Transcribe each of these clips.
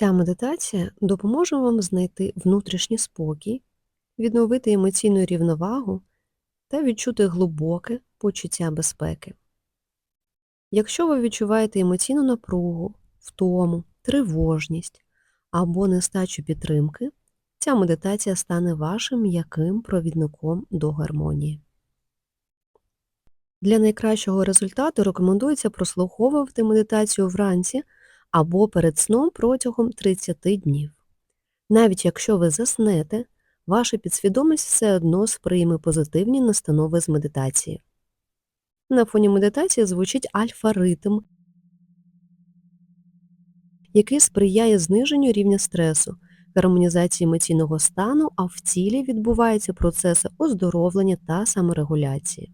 Ця медитація допоможе вам знайти внутрішній спокій, відновити емоційну рівновагу та відчути глибоке почуття безпеки. Якщо ви відчуваєте емоційну напругу, втому, тривожність або нестачу підтримки, ця медитація стане вашим м'яким провідником до гармонії. Для найкращого результату рекомендується прослуховувати медитацію вранці або перед сном протягом 30 днів. Навіть якщо ви заснете, ваша підсвідомість все одно сприйме позитивні настанови з медитації. На фоні медитації звучить альфа-ритм, який сприяє зниженню рівня стресу, гармонізації емоційного стану, а в тілі відбуваються процеси оздоровлення та саморегуляції.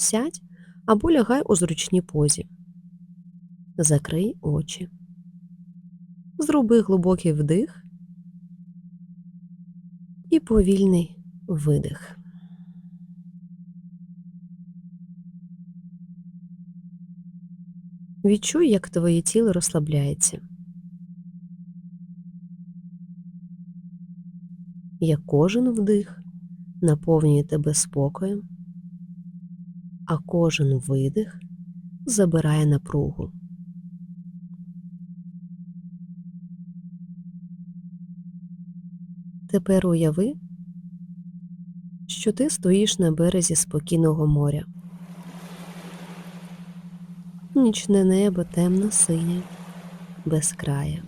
Сядь або лягай у зручній позі. Закрий очі. Зроби глибокий вдих і повільний видих. Відчуй, як твоє тіло розслабляється, як кожен вдих наповнює тебе спокоєм, а кожен видих забирає напругу. Тепер уяви, що ти стоїш на березі спокійного моря. Нічне небо темно синє, без края,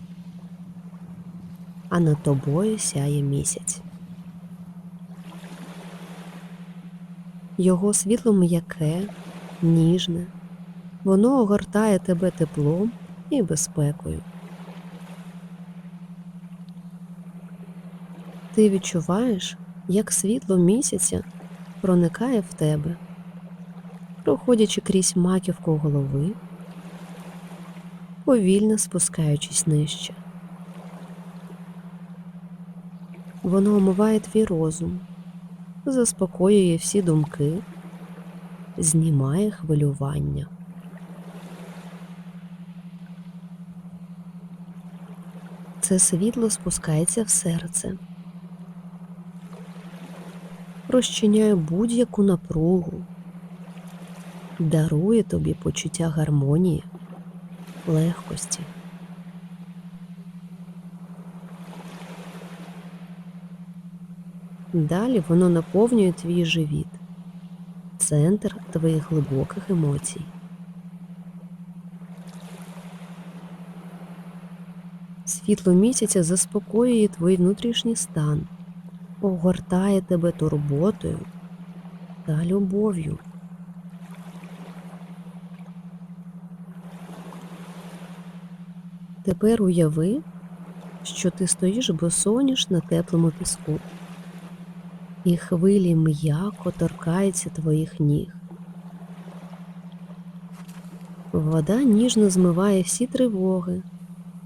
а над тобою сяє місяць. Його світло м'яке, ніжне, воно огортає тебе теплом і безпекою. Ти відчуваєш, як світло місяця проникає в тебе, проходячи крізь маківку голови, повільно спускаючись нижче. Воно омиває твій розум, заспокоює всі думки, знімає хвилювання. Це світло спускається в серце розчиняє будь-яку напругу, дарує тобі почуття гармонії, легкості. Далі воно наповнює твій живіт, центр твоїх глибоких емоцій. Світло місяця заспокоює твій внутрішній стан огортає тебе турботою та любов'ю. Тепер уяви, що ти стоїш босоніж на теплому піску, і хвилі м'яко торкаються твоїх ніг. Вода ніжно змиває всі тривоги,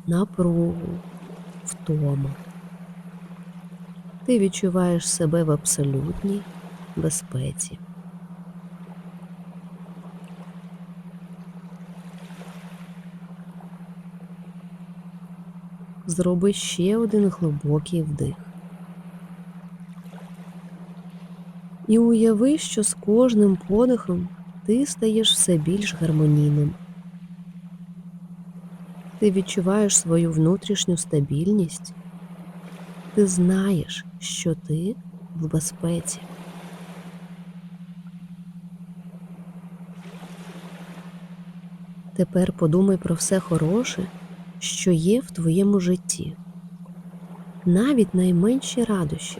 напругу, втому ти відчуваєш себе в абсолютній безпеці. Зроби ще один глибокий вдих. І уяви, що з кожним подихом ти стаєш все більш гармонійним. Ти відчуваєш свою внутрішню стабільність ти знаєш, що ти в безпеці. Тепер подумай про все хороше, що є в твоєму житті, навіть найменші радощі.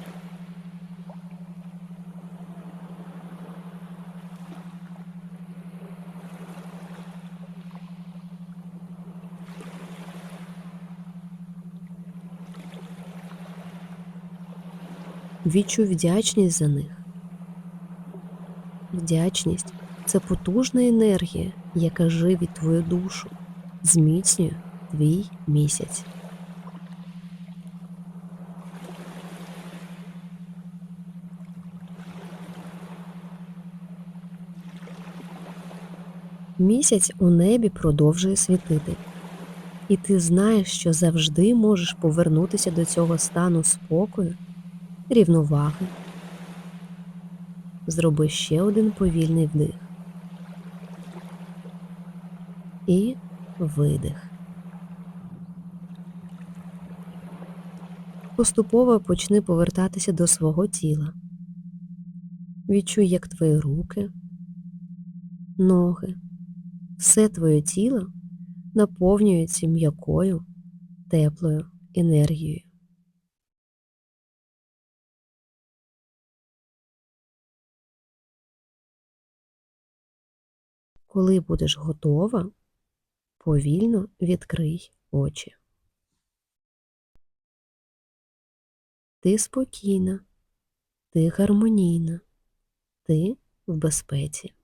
Відчуй вдячність за них. Вдячність це потужна енергія, яка живить твою душу, зміцнює твій місяць. Місяць у небі продовжує світити, і ти знаєш, що завжди можеш повернутися до цього стану спокою, рівноваги. Зроби ще один повільний вдих і видих. Поступово почни повертатися до свого тіла. Відчуй, як твої руки, ноги, все твоє тіло наповнюється м'якою, теплою енергією. Коли будеш готова, повільно відкрий очі. Ти спокійна, ти гармонійна, ти в безпеці.